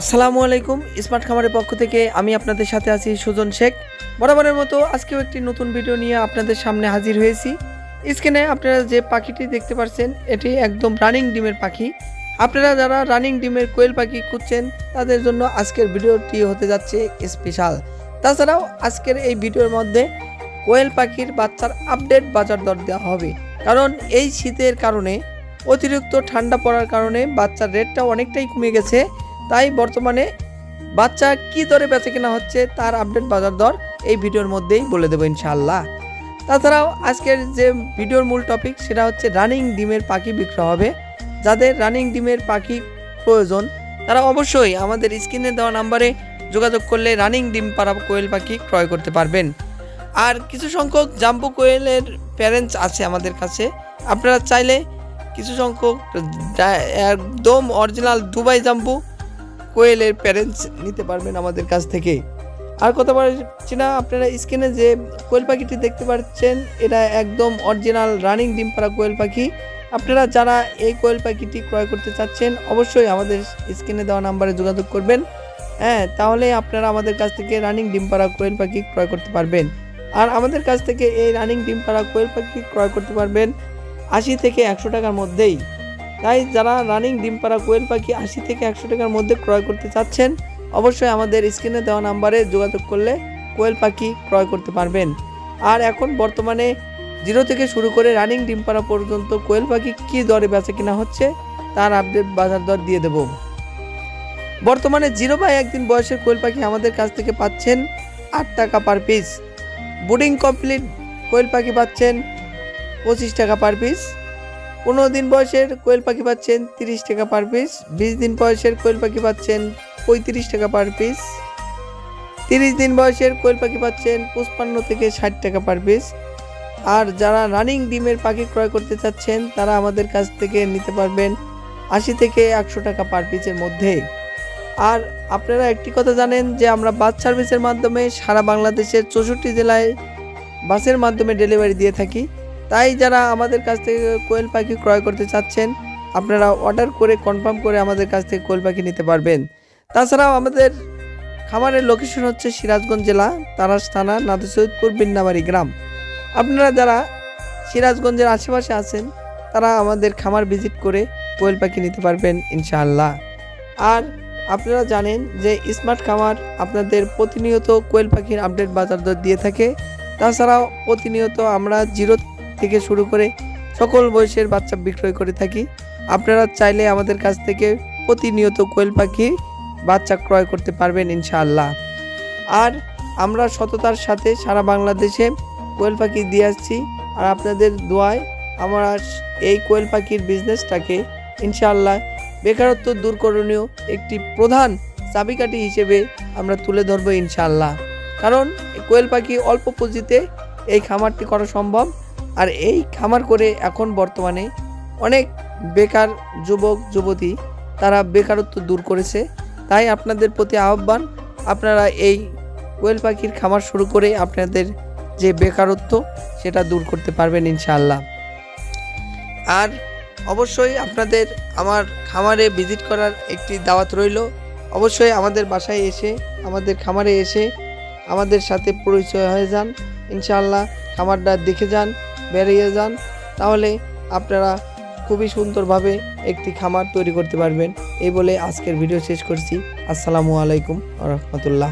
আসসালামু আলাইকুম, স্মার্ট খামারের পক্ষ থেকে আমি আপনাদের সাথে আছি সুজন শেখ। বরাবরের মতো আজকেও একটি নতুন ভিডিও নিয়ে আপনাদের সামনে হাজির হয়েছি। স্ক্রিনে আপনারা যে পাখিটি দেখতে পাচ্ছেন এটি একদম রানিং ডিমের পাখি। আপনারা যারা রানিং ডিমের কোয়েল পাখি খুঁজছেন, তাদের জন্য আজকের ভিডিওটি হতে যাচ্ছে স্পেশাল। তাছাড়াও আজকের এই ভিডিওর মধ্যে কোয়েল পাখির বাচ্চার আপডেট বাজার দর দেওয়া হবে। কারণ এই শীতের কারণে অতিরিক্ত ঠান্ডা পড়ার কারণে বাচ্চার রেটটা অনেকটাই কমে গেছে। তাই বর্তমানে বাচ্চা কি দরে বেচে কেনা হচ্ছে তার আপডেট বাজার দর এই ভিডিওর মধ্যেই বলে দেবো ইনশাআল্লাহ। তাছাড়াও আজকের যে ভিডিওর মূল টপিক সেটা হচ্ছে রানিং ডিমের পাখি বিক্রি হবে। যাদের রানিং ডিমের পাখি প্রয়োজন, তারা অবশ্যই আমাদের স্ক্রিনে দেওয়া নাম্বারে যোগাযোগ করলে রানিং ডিম পাড়া কোয়েল পাখি ক্রয় করতে পারবেন। আর কিছু সংখ্যক জাম্বু কোয়েলের প্যারেন্টস আছে আমাদের কাছে। আপনারা চাইলে কিছু সংখ্যক, একদম অরিজিনাল দুবাই জাম্বু কোয়েলের প্যারেন্টস নিতে পারবেন আমাদের কাছ থেকে। আর কথা বলছি না, আপনারা স্ক্রিনে যে কোয়েল পাখিটি দেখতে পাচ্ছেন, এটা একদম অরিজিনাল রানিং ডিম পাড়া কোয়েল পাখি। আপনারা যারা এই কোয়েল পাখিটি ক্রয় করতে চাচ্ছেন, অবশ্যই আমাদের স্ক্রিনে দেওয়া নাম্বারে যোগাযোগ করবেন। হ্যাঁ তাহলে আপনারা আমাদের কাছ থেকে রানিং ডিম পাড়া কোয়েল পাখি ক্রয় করতে পারবেন। আর আমাদের কাছ থেকে এই রানিং ডিম পাড়া কোয়েল পাখি ক্রয় করতে পারবেন আশি থেকে একশো টাকার মধ্যেই। তাই যারা রানিং ডিম পাড়া কোয়েল পাখি আশি থেকে একশো টাকার মধ্যে ক্রয় করতে চাচ্ছেন, অবশ্যই আমাদের স্ক্রিনে দেওয়া নাম্বারে যোগাযোগ করলে কোয়েল পাখি ক্রয় করতে পারবেন। আর এখন বর্তমানে জিরো থেকে শুরু করে রানিং ডিম পাড়া পর্যন্ত কোয়েল পাখি কী দরে বেচা কিনা হচ্ছে, তার আপডেট বাজার দর দিয়ে দেব। বর্তমানে জিরো বাই একদিন বয়সের কোয়েল পাখি আমাদের কাছ থেকে পাচ্ছেন আট টাকা পার পিস বুডিং কমপ্লিট, কোয়েল পাখি পাচ্ছেন পঁচিশ টাকা পার পিস পনেরো দিন বয়সের কোয়েল পাখি পাচ্ছেন তিরিশ টাকা পার পিস বিশ দিন বয়সের কোয়েল পাখি পাচ্ছেন পঁয়ত্রিশ টাকা পার পিস তিরিশ দিন বয়সের কোয়েল পাখি পাচ্ছেন পঁচপান্ন থেকে ষাট টাকা পার পিস আর যারা রানিং ডিমের পাখি ক্রয় করতে চাচ্ছেন, তারা আমাদের কাছ থেকে নিতে পারবেন আশি থেকে একশো টাকা পার পিসের মধ্যে। আর আপনারা একটি কথা জানেন যে, আমরা বাস সার্ভিসের মাধ্যমে সারা বাংলাদেশের চৌষট্টি জেলায় বাসের মাধ্যমে ডেলিভারি দিয়ে থাকি। তাই যারা আমাদের কাছ থেকে কোয়েল পাখি ক্রয় করতে চাচ্ছেন, আপনারা অর্ডার করে কনফার্ম করে আমাদের কাছ থেকে কোয়েল পাখি নিতে পারবেন। তাছাড়াও আমাদের খামারের লোকেশন হচ্ছে সিরাজগঞ্জ জেলা, তারাস থানা নাদু সৈয়দপুর বিন্নাবাড়ি গ্রাম। আপনারা যারা সিরাজগঞ্জের আশেপাশে আছেন, তারা আমাদের খামার ভিজিট করে কোয়েল পাখি নিতে পারবেন, ইনশাআল্লাহ। আর আপনারা জানেন যে স্মার্ট খামার আপনাদের প্রতিনিয়ত কোয়েল পাখির আপডেট বাজার দর দিয়ে থাকে। তাছাড়াও প্রতিনিয়ত আমরা জিরো থেকে শুরু করে সকল বয়সের বাচ্চা বিক্রয় করে থাকি। আপনারা চাইলে আমাদের কাছ থেকে প্রতিনিয়ত কোয়েল পাখি বাচ্চা ক্রয় করতে পারবেন ইনশাআল্লাহ। আর আমরা সততার সাথে সারা বাংলাদেশে কোয়েল পাখি দিয়ে আসছি। আর আপনাদের দোয়ায় আমরা এই কোয়েল পাখির বিজনেসটাকে ইনশাআল্লাহ বেকারত্ব দূরকরণীয় একটি প্রধান চাবিকাঠি হিসেবে আমরা তুলে ধরবো ইনশাআল্লাহ। কারণ কোয়েল পাখি অল্প পুঁজিতে এই খামারটি করা সম্ভব। আর এই খামার করে এখন বর্তমানে অনেক বেকার যুবক, যুবতী তারা বেকারত্ব দূর করেছে। তাই আপনাদের প্রতি আহ্বান, আপনারা এই কোয়েল পাখির খামার শুরু করে আপনাদের যে বেকারত্ব সেটা দূর করতে পারবেন ইনশাআল্লাহ। আর অবশ্যই আপনাদের আমার খামারে ভিজিট করার একটি দাওয়াত রইল। অবশ্যই আমাদের বাসায় এসে, আমাদের খামারে এসে আমাদের সাথে পরিচয় হয়ে যান। ইনশাআল্লাহ খামারটা দেখে যান। বেরিয়ে যান, তাহলে আপনারা খুবই সুন্দরভাবে একটি খামার তৈরি করতে পারবেন। এই বলে আজকের ভিডিও শেষ করছি। আসসালামু আলাইকুম রহমতুল্লাহ।